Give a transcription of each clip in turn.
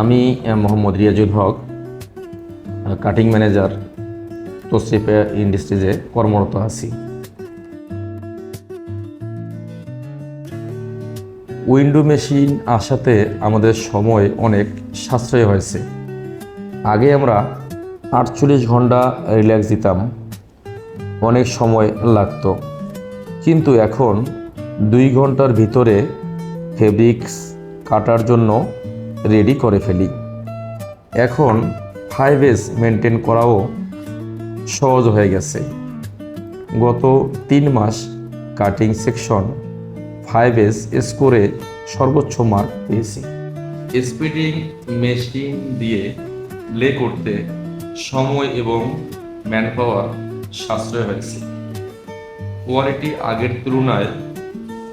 আমি Mohammad Riazul Haque cutting manager তোসিপে ইন্ডাস্ট্রিজে কর্মরত আছি। উইন্ডো মেশিন আসাতে আমাদের সময় অনেক সাশ্রয় হয়েছে। আগে আমরা আটচল্লিশ ঘণ্টা রিল্যাক্স দিতাম, অনেক সময় লাগতো। কিন্তু এখন দুই ঘণ্টার ভিতরে ফেব্রিক্স কাটার জন্য রেডি করে ফেলি। এখন ফাইভ এস মেনটেন করাও সহজ হয়ে গেছে। গত তিন মাস কাটিং সেকশন ফাইভ এস স্কোরে সর্বোচ্চ মার্ক পেয়েছি। স্পিডিং মেশিন দিয়ে লে করতে সময় এবং ম্যান পাওয়ার সাশ্রয় হয়েছে। কোয়ালিটি আগের তুলনায়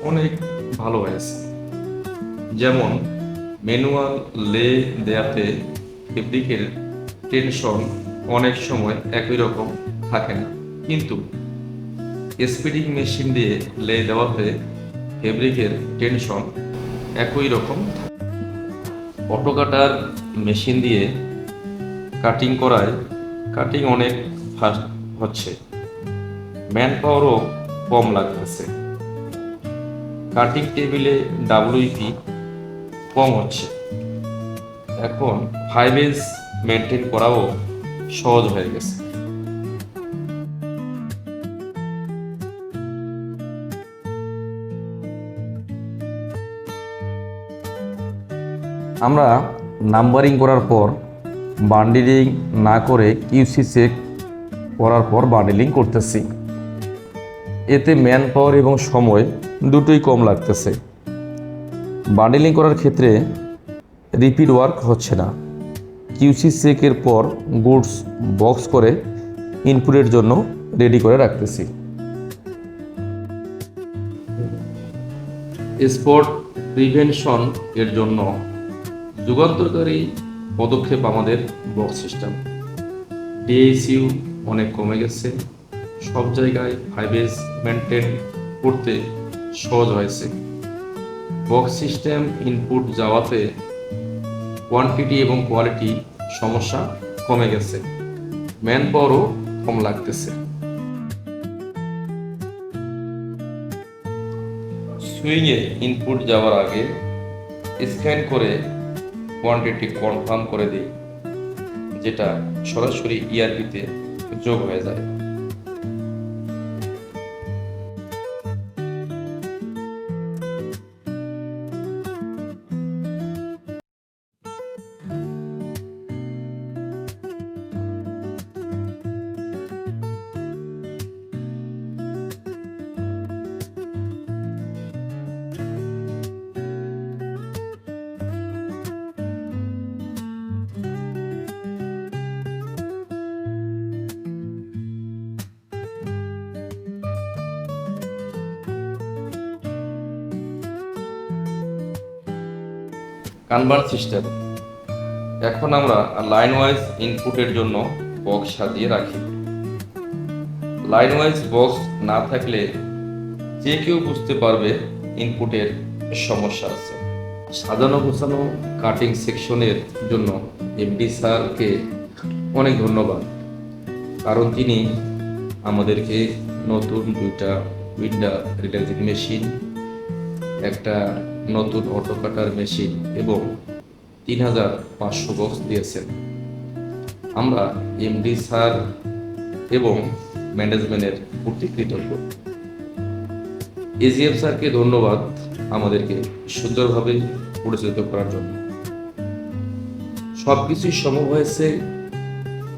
অনেক ভালো হয়েছে। যেমন ম্যানুয়াল লে দেয়াতে ফেব্রিকের টেনশন অনেক সময় একই রকম থাকে না। কিন্তু স্পিডিং মেশিন দিয়ে লে দেওয়াতে ফেব্রিকের টেনশন একই রকম অটো কাটার মেশিন দিয়ে কাটিং করায় কাটিং অনেক ফাস্ট হচ্ছে। ম্যান পাওয়ারও কম লাগতেছে। কাটিং টেবিলে ডাব্লিউপি কম হচ্ছে। এখন ফাইভ এজ মেনটেন করাও সহজ হয়ে গেছে। আমরা নাম্বারিং করার পর বান্ডিলিং না করে কিউসি চেক করার পর বান্ডিলিং করতেছি। এতে ম্যান পাওয়ার এবং সময় দুটোই কম লাগতেছে। বান্ডিলিং করার ক্ষেত্রে রিপিট ওয়ার্ক হচ্ছে না। কিউসি চেকের পর গুডস বক্স করে ইনপুটের জন্য রেডি করে রাখতেছি। স্পট প্রিভেনশন এর জন্য যুগান্তরকারী পদক্ষেপ আমাদের বক্স সিস্টেম। ডিএসইউ অনেক কমে গেছে। সব জায়গায় ফাইভ এস মেনটেন করতে সহজ হয়েছে। বক্স সিস্টেম ইনপুট যাওয়াতে কোয়ান্টিটি এবং কোয়ালিটি সমস্যা কমে গেছে। ম্যান পাওয়ারও কম লাগতেছে। সুইংয়ে ইনপুট যাওয়ার আগে স্ক্যান করে কোয়ান্টিটি কনফার্ম করে দিই, যেটা সরাসরি ইআরপিতে যোগ হয়ে যায়। Convert system. এখন আমরা লাইন ওয়াইজ ইনপুটের জন্য বক্স সাজিয়ে রাখি। লাইন ওয়াইজ বক্স না থাকলে যে কেউ বুঝতে পারবে ইনপুটের সমস্যা আছে। সাজানো গোছানো কাটিং সেকশনের জন্য এমডি স্যারকে অনেক ধন্যবাদ, কারণ তিনি আমাদেরকে নতুন দুইটা উইন্ডা রিল্যাক্সিং মেশিন একটা নতুন অটো কাটার মেশিন এবং তিন হাজার পাঁচশো বক্স দিয়েছেন। আমরা এমডি স্যার এবং ম্যানেজমেন্টের প্রতি কৃতজ্ঞ। এজিএফ স্যারকে ধন্যবাদ আমাদেরকে সুন্দরভাবে পরিচালিত করার জন্য। সব কিছুই সম্ভব হয়েছে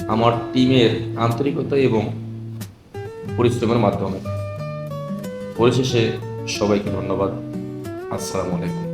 আমার টিমের আন্তরিকতা এবং পরিশ্রমের মাধ্যমে। পরিশেষে সবাইকে ধন্যবাদ। আসসালামু আলাইকুম।